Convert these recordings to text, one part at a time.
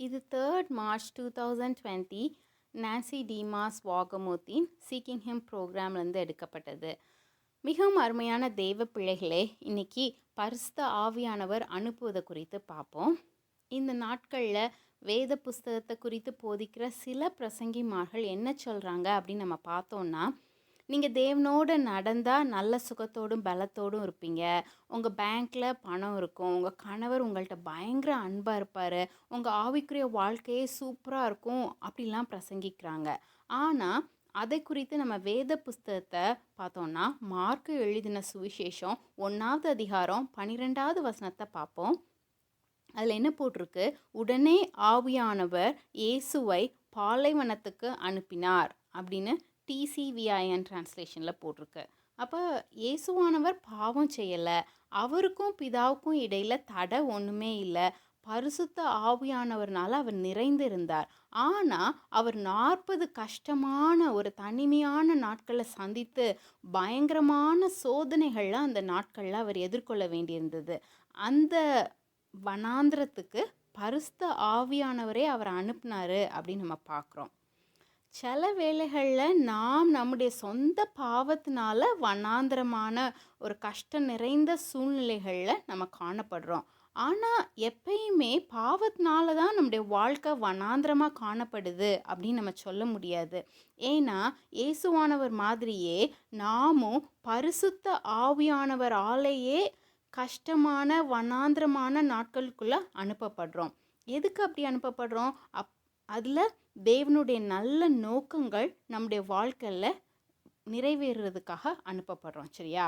இது third March two thousand twenty Nancy DeMoss வாகமூத்தின் seeking him ப்ரோக்ராம்லேருந்து எடுக்கப்பட்டது. மிகவும் அருமையான தெய்வ பிள்ளைகளே இன்னைக்கு பரிசுத்த ஆவியானவர் அனுப்புவதை குறித்து பார்ப்போம். இந்த நாட்களில் வேத புஸ்தகத்தை குறித்து போதிக்கிற சில பிரசங்கிமார்கள் என்ன சொல்கிறாங்க அப்படின்னு நம்ம பார்த்தோன்னா நீங்கள் தேவனோடு நடந்தால் நல்ல சுகத்தோடும் பலத்தோடும் இருப்பீங்க. உங்கள் பேங்க்கில் பணம் இருக்கும். உங்கள் கணவர் உங்கள்கிட்ட பயங்கர அன்பாக இருப்பார். உங்கள் ஆவிக்குரிய வாழ்க்கையே சூப்பராக இருக்கும். அப்படிலாம் பிரசங்கிக்கிறாங்க. ஆனால் அதை குறித்து நம்ம வேத புஸ்தகத்தை பார்த்தோன்னா மார்க்கு எழுதின சுவிசேஷம் ஒன்றாவது அதிகாரம் பன்னிரெண்டாவது வசனத்தை பார்ப்போம். அதில் என்ன போட்டிருக்கு? உடனே ஆவியானவர் இயேசுவை பாலைவனத்துக்கு அனுப்பினார் அப்படின்னு டிசிவிஐஎன் டிரான்ஸ்லேஷனில் போட்டிருக்கு. அப்போ இயேசுவானவர் பாவம் செய்யலை. அவருக்கும் பிதாவுக்கும் இடையில் தடை ஒன்றுமே இல்லை. பரிசுத்த ஆவியானவர்னால அவர் நிறைந்திருந்தார். ஆனால் அவர் நாற்பது கஷ்டமான ஒரு தனிமையான நாட்களை சந்தித்து பயங்கரமான சோதனைகள்லாம் அந்த நாட்களில் அவர் எதிர்கொள்ள வேண்டியிருந்தது. அந்த வனாந்திரத்துக்கு பரிசுத்த ஆவியானவரே அவர் அனுப்புனாரு அப்படின்னு நம்ம பார்க்குறோம் சில வேளைகளில் நாம் நம்முடைய சொந்த பாவத்தினால வனாந்திரமான ஒரு கஷ்டம் நிறைந்த சூழ்நிலைகளில் நம்ம காணப்படுறோம். ஆனால் எப்பயுமே பாவத்தினால தான் நம்முடைய வாழ்க்கை வனாந்திரமாக காணப்படுது அப்படின்னு நம்ம சொல்ல முடியாது. ஏன்னா இயேசுவானவர் மாதிரியே நாமும் பரிசுத்த ஆவியானவர் கஷ்டமான வனாந்திரமான நாட்களுக்குள்ளே அனுப்பப்படுறோம். எதுக்கு அப்படி அனுப்பப்படுறோம்? அப் அதில் தேவனுடைய நல்ல நோக்கங்கள் நம்முடைய வாழ்க்கையில் நிறைவேறுறதுக்காக அனுப்பப்படுறோம் சரியா?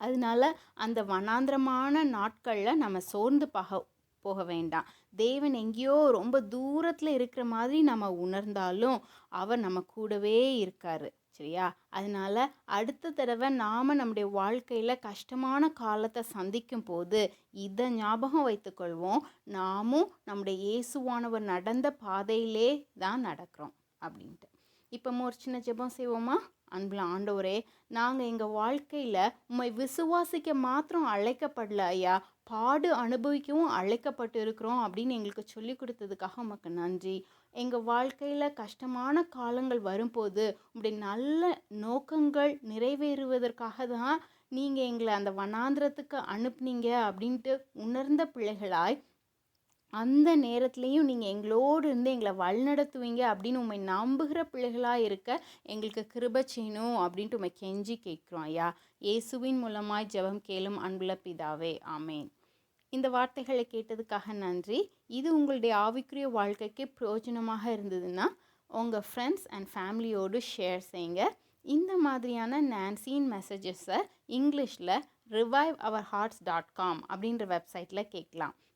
அதனால அந்த வனாந்திரமான நாட்களில் நம்ம சோர்ந்து பக போக வேண்டாம். தேவன் எங்கேயோ ரொம்ப தூரத்தில் இருக்கிற மாதிரி நம்ம உணர்ந்தாலும் அவர் நம்ம கூடவே இருக்காரு. சரியா? அதனால அடுத்த தடவை நாம் நம்முடைய வாழ்க்கையில் கஷ்டமான காலத்தை சந்திக்கும் போது இதை ஞாபகம் வைத்துக்கொள்வோம். நாமும் நம்முடைய இயேசுவானவர் நடந்த பாதையிலே தான் நடக்கிறோம் அப்படின்ட்டு. இப்போ ஒரு சின்ன ஜெபம் செய்வோமா? அன்புல ஆண்டவரே நாங்கள் எங்கள் வாழ்க்கையில் உம்மை விசுவாசிக்க மாத்திரம் அழைக்கப்படல ஐயா. பாடு அனுபவிக்கவும் அழைக்கப்பட்டு இருக்கிறோம் அப்படின்னு எங்களுக்கு சொல்லி கொடுத்ததுக்காக உமக்கு நன்றி. எங்கள் வாழ்க்கையில் கஷ்டமான காலங்கள் வரும்போது இப்படி நல்ல நோக்கங்கள் நிறைவேறுவதற்காக தான் நீங்கள் எங்களை அந்த வனாந்திரத்துக்கு அனுப்புனீங்க அப்படின்ட்டு உணர்ந்த பிள்ளைகளாய் அந்த நேரத்துலையும் நீங்கள் எங்களோடு இருந்து எங்களை வழிநடத்துவீங்க அப்படின்னு உண்மை நம்புகிற பிள்ளைகளாக இருக்க எங்களுக்கு கிருப செய்யணும் அப்படின்ட்டு உண்மை கெஞ்சி கேட்குறோம் ஐயா. இயேசுவின் மூலமாய் ஜெபம் கேளும் அன்புள்ள பிதாவே. ஆமேன். இந்த வார்த்தைகளை கேட்டதுக்காக நன்றி. இது உங்களுடைய ஆவிக்குரிய வாழ்க்கைக்கு பிரயோஜனமாக இருந்ததுன்னா உங்கள் ஃப்ரெண்ட்ஸ் அண்ட் ஃபேமிலியோடு ஷேர் செய்யுங்க. இந்த மாதிரியான நான்சின் மெசேஜஸை இங்கிலீஷில் revive our hearts dot com அப்படின்ற வெப்சைட்டில் கேட்கலாம்.